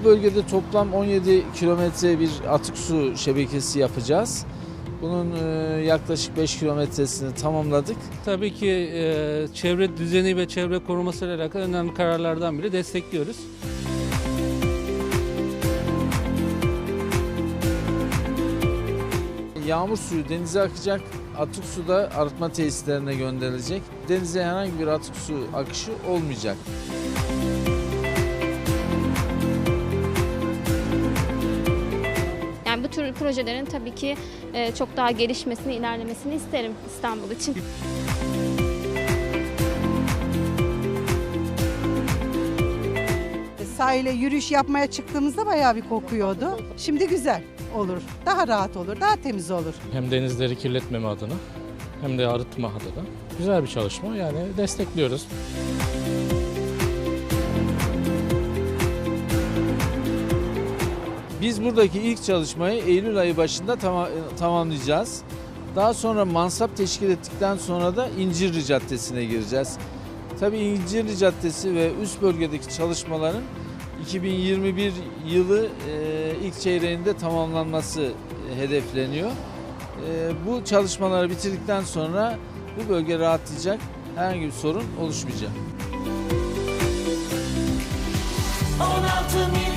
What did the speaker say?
bu bölgede toplam 17 kilometre bir atık su şebekesi yapacağız. Bunun e, yaklaşık 5 kilometresini tamamladık. Tabii ki e, çevre düzeni ve çevre koruması ile alakalı önemli kararlardan biri destekliyoruz. Yağmur suyu denize akacak, atık su da arıtma tesislerine gönderilecek. Denize herhangi bir atık su akışı olmayacak. Bu tür projelerin tabii ki e, çok daha gelişmesini, ilerlemesini isterim İstanbul için. Sahile yürüyüş yapmaya çıktığımızda bayağı bir kokuyordu. Şimdi güzel olur. Daha rahat olur, daha temiz olur. Hem denizleri kirletmeme adına hem de arıtma adına. Güzel bir çalışma yani destekliyoruz. Buradaki ilk çalışmayı Eylül ayı başında tama- tamamlayacağız. Daha sonra mansap teşkil ettikten sonra da İncirli Caddesi'ne gireceğiz. Tabii İncirli Caddesi ve üst bölgedeki çalışmaların 2021 yılı e, ilk çeyreğinde tamamlanması e, hedefleniyor. E, bu çalışmaları bitirdikten sonra bu bölge rahatlayacak, herhangi bir sorun oluşmayacak. 16 milyon